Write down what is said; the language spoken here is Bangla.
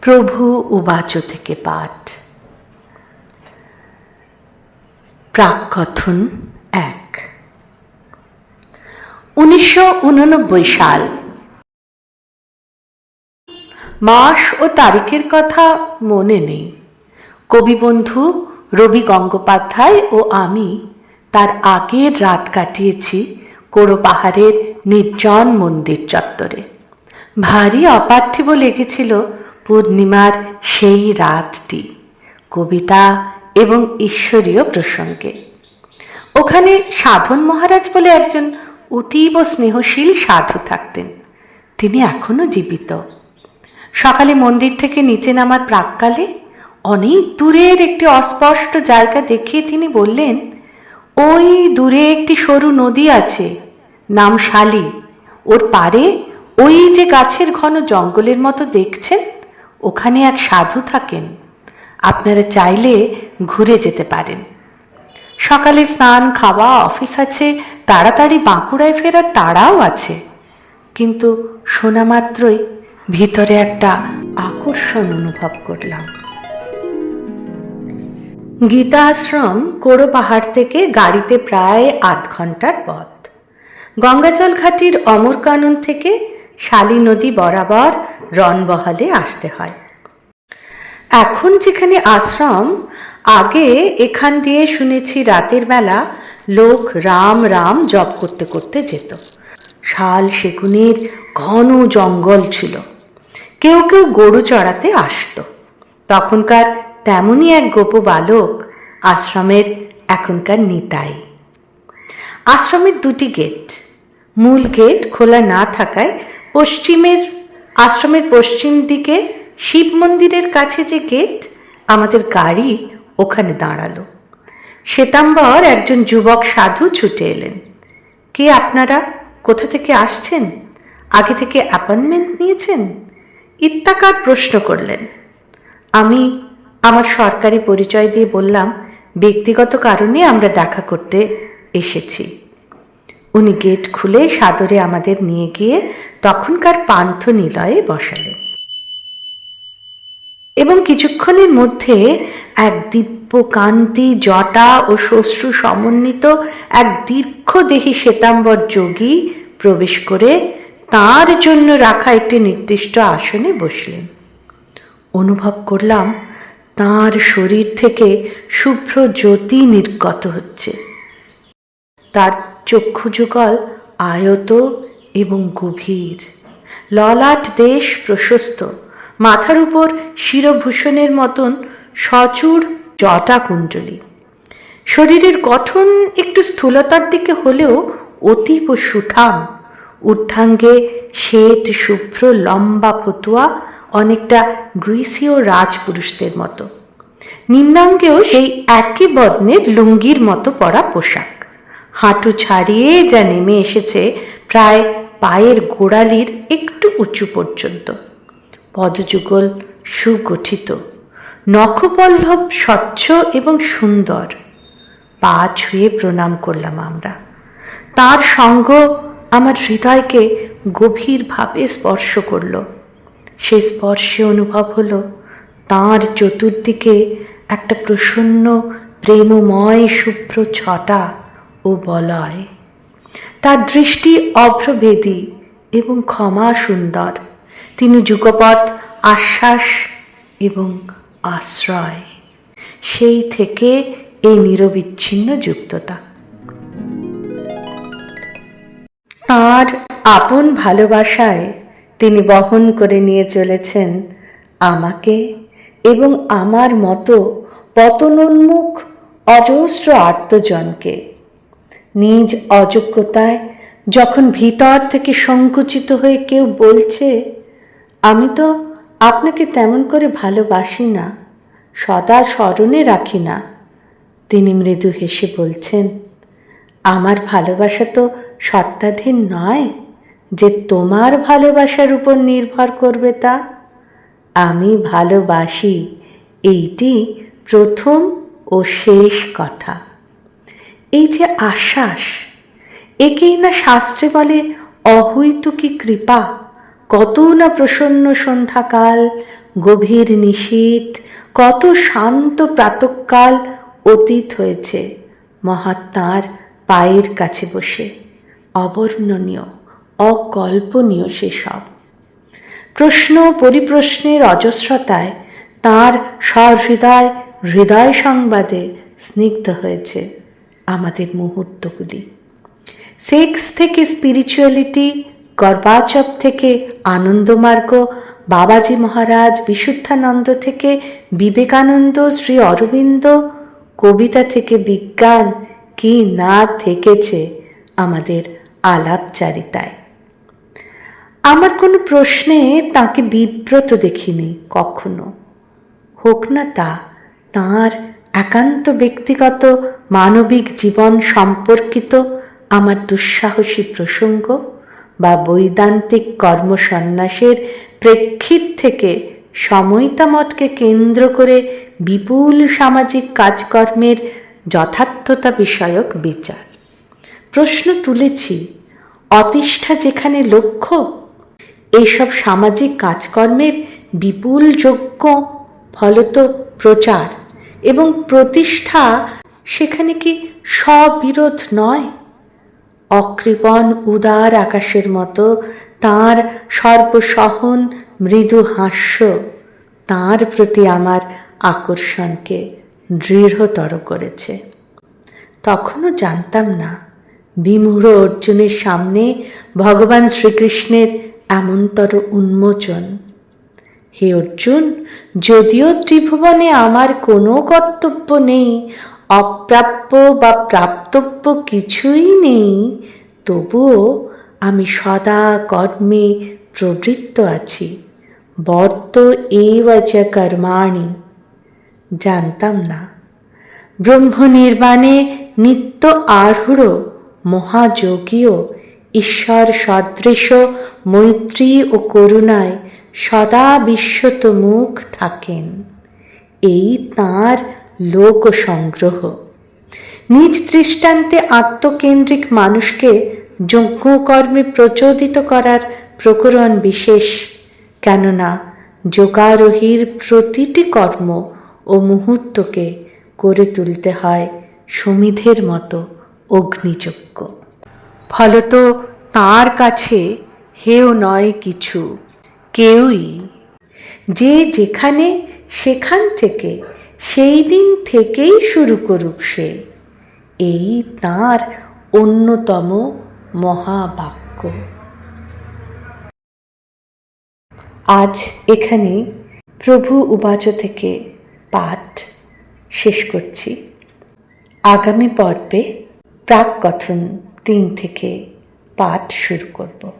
প্রভু উবাচ থেকে পাঠ। প্রাককথন এক। উনিশশো সাল। মাস ও তারিখের কথা মনে নেই। কবি বন্ধু রবি গঙ্গোপাধ্যায় ও আমি তার আগের রাত কাটিয়েছি কোড়ো পাহাড়ের নির্জন মন্দির চত্বরে। ভারী অপার্থিব লেগেছিল পূর্ণিমার সেই রাতটি, কবিতা এবং ঈশ্বরীয় প্রসঙ্গে। ওখানে সাধন মহারাজ বলে একজন অতীব স্নেহশীল সাধু থাকতেন। তিনি এখনও জীবিত। সকালে মন্দির থেকে নিচে নামার প্রাককালে অনেক দূরের একটি অস্পষ্ট জায়গা দেখিয়ে তিনি বললেন, ওই দূরে একটি সরু নদী আছে, নাম শালি। ওর পারে ওই যে গাছের ঘন জঙ্গলের মতো দেখছেন ওখানে এক সাধু থাকেন। আপনারা চাইলে ঘুরে যেতে পারেন। সকালে স্নান, খাওয়া, অফিস আছে, তাড়াতাড়ি বাঁকুড়ায় ফেরার তাড়াও আছে। কিন্তু শোনা মাত্রই ভিতরে একটা আকর্ষণ অনুভব করলাম। গীতা আশ্রম কোড়ো পাহাড় থেকে গাড়িতে প্রায় আধ ঘণ্টার পথ। গঙ্গাজল ঘাটির অমরকানন থেকে শালী নদী বরাবর রনবহলে আসতে হয়। এখন যেখানে আশ্রম, আগে এখান দিয়ে শুনেছি রাতের বেলা লোক রাম রাম জপ করতে করতে যেত। শাল সেগুনের ঘন জঙ্গল ছিল। কেউ কেউ গরু চড়াতে আসতো। তখনকার তেমনই এক গোপ বালক আশ্রমের এখনকার নিতাই। আশ্রমের দুটি গেট মূল গেট খোলা না থাকায় পশ্চিমের আশ্রমের পশ্চিম দিকে শিব মন্দিরের কাছে যে গেট আমাদের গাড়ি ওখানে দাঁড়াল। শ্বেতাম্বর একজন যুবক সাধু ছুটে এলেন। কে আপনারা? কোথা থেকে আসছেন? আগে থেকে অ্যাপয়েন্টমেন্ট নিয়েছেন? ইত্যাকার প্রশ্ন করলেন। আমি আমার সরকারি পরিচয় দিয়ে বললাম, ব্যক্তিগত কারণে আমরা দেখা করতে এসেছি। উনি গেট খুলে সাদরে আমাদের নিয়ে গিয়ে তখনকার পান্থ নিলয়ে বসালেন এবং কিছুক্ষণের মধ্যে এক দিব্য কান্তি জটা ও শ্বশ্রু সমন্বিত এক দীর্ঘদেহী শ্বেতাম্বর যোগী প্রবেশ করে তার জন্য রাখা একটি নির্দিষ্ট আসনে বসলেন। অনুভব করলাম তার শরীর থেকে শুভ্র জ্যোতি নির্গত হচ্ছে। তার চক্ষুযুগল আয়ত এবং গভীর। ললাট দেশ প্রশস্ত। মাথার উপর শিরভূষণের মতন সচুর জটা কুণ্ডলী শরীরের গঠন একটু স্থূলতার দিকে হলেও অতীব সুঠাম। ঊর্ধ্বাঙ্গে শ্বেত, শুভ্র, লম্বা ফতুয়া, অনেকটা গ্রীসীয় রাজপুরুষদের মতো। নিম্নাঙ্গেও সেই একই বর্ণের লুঙ্গির মতো পরা পোশাক। হাঁটু ছাড়িয়ে যা নেমে এসেছে প্রায় পায়ের গোড়ালির একটু উঁচু পর্যন্ত। পদযুগল সুগঠিত, নখপল্লব স্বচ্ছ এবং সুন্দর। পা ছুঁয়ে প্রণাম করলাম আমরা। তার সঙ্গ আমার হৃদয়কে গভীরভাবে স্পর্শ করল। সে স্পর্শে অনুভব হলো তাঁর চতুর্দিকে একটা প্রসন্ন, প্রেমময়, শুভ্র ছটা ও বলয়। তার দৃষ্টি অভ্রভেদী এবং ক্ষমা সুন্দর। তিনি যুগপৎ আশ্বাস এবং আশ্রয়। সেই থেকে এই নিরবিচ্ছিন্ন যুক্ততা। তার আপন ভালোবাসায় তিনি বহন করে নিয়ে চলেছেন আমাকে এবং আমার মতো পতনোন্মুখ অজস্র আত্মজনকে। নিজ অযোগ্যতায় যখন ভিতর থেকে সংকুচিত হয়ে কেউ বলছে, আমি তো আপনাকে তেমন করে ভালোবাসি না, সদা স্মরণে রাখি না। তিনি মৃদু হেসে বলছেন, আমার ভালোবাসা তো শর্তাধীন নয় যে তোমার ভালোবাসার উপর নির্ভর করবে তা। আমি ভালোবাসি, এইটি প্রথম ও শেষ কথা। এই যে আশ্বাস, একেই না শাস্ত্রে বলে অহৈতুকী কৃপা কত না প্রসন্ন সন্ধ্যাকাল, গভীর নিশীত কত শান্ত প্রাতকাল অতীত হয়েছে মহাত্মার পায়ের কাছে বসে। অবর্ণনীয়, অকল্পনীয় সেসব। প্রশ্ন পরিপ্রশ্নের অজস্রতায় তার সহৃদয় হৃদয় সংবাদে স্নিগ্ধ হয়েছে। আমাদের মুহূর্তগুলি। সেক্স থেকে স্পিরিচুয়ালিটি গর্বাচব থেকে আনন্দমার্গ, বাবাজি মহারাজ, বিশুদ্ধানন্দ থেকে বিবেকানন্দ, শ্রী অরবিন্দ, কবিতা থেকে বিজ্ঞান, কি না থেকেছে আমাদের আলাপচারিতায়। আমার কোনো প্রশ্নে তাকে বিব্রত দেখিনি কখনো। হোক না তা, তাঁর একান্ত ব্যক্তিগত মানবিক জীবন সম্পর্কিত আমার দুঃসাহসী প্রসঙ্গ বা বৈদান্তিক কর্মসন্ন্যাসের প্রেক্ষিত থেকে সময়তামতকে কেন্দ্র করে বিপুল সামাজিক কাজকর্মের যথার্থতা বিষয়ক বিচার। প্রশ্ন তুলেছি, অতিষ্ঠা যেখানে লক্ষ্য এইসব সামাজিক কাজকর্মের বিপুল যোগ্য, ফলত প্রচার এবং প্রতিষ্ঠা সেখানে কি স্ববিরোধ নয়? অকৃপণ উদার আকাশের মতো তার সর্বসহন মৃদু হাস্য তার প্রতি আমার আকর্ষণকে দৃঢ়তর করেছে। তখনও জানতাম না, বিমূঢ় অর্জুনের সামনে ভগবান শ্রীকৃষ্ণের এমনতর উন্মোচন। হে অর্জুন, যদিও ত্রিভুবনে আমার কোনো কর্তব্য নেই অপ্রাপ্য বা প্রাপ্তব্য কিছুই নেই, তবুও আমি সদা কর্মে প্রবৃত্ত আছি। বর্ত এব চ কর্মাণি। জানতাম না। ব্রহ্ম নির্বাণে নিত্য আরূঢ় মহাযোগীয় ঈশ্বর সদৃশ মৈত্রী ও করুণায় সদা বিশ্বত মুখ থাকেন। এই তাঁর লোক সংগ্রহ নিজ দৃষ্টান্তে আত্মকেন্দ্রিক মানুষকে যজ্ঞকর্মে প্রচোদিত করার প্রকরণ বিশেষ, কেননা যোগারোহীর প্রতিটি কর্ম ও মুহূর্তকে করে তুলতে হয় সমিধের মতো অগ্নিযজ্ঞ। ফলত তার কাছে হেও নয় কিছু, কেউই। যে যেখানে সেখান থেকে সেই দিন থেকেই শুরু করুক সে। এই তাঁর অন্যতম মহাবাক্য। আজ এখানে প্রভু উবাচ থেকে পাঠ শেষ করছি। আগামী পর্বে প্রাক কথন তিন থেকে পাঠ শুরু করব।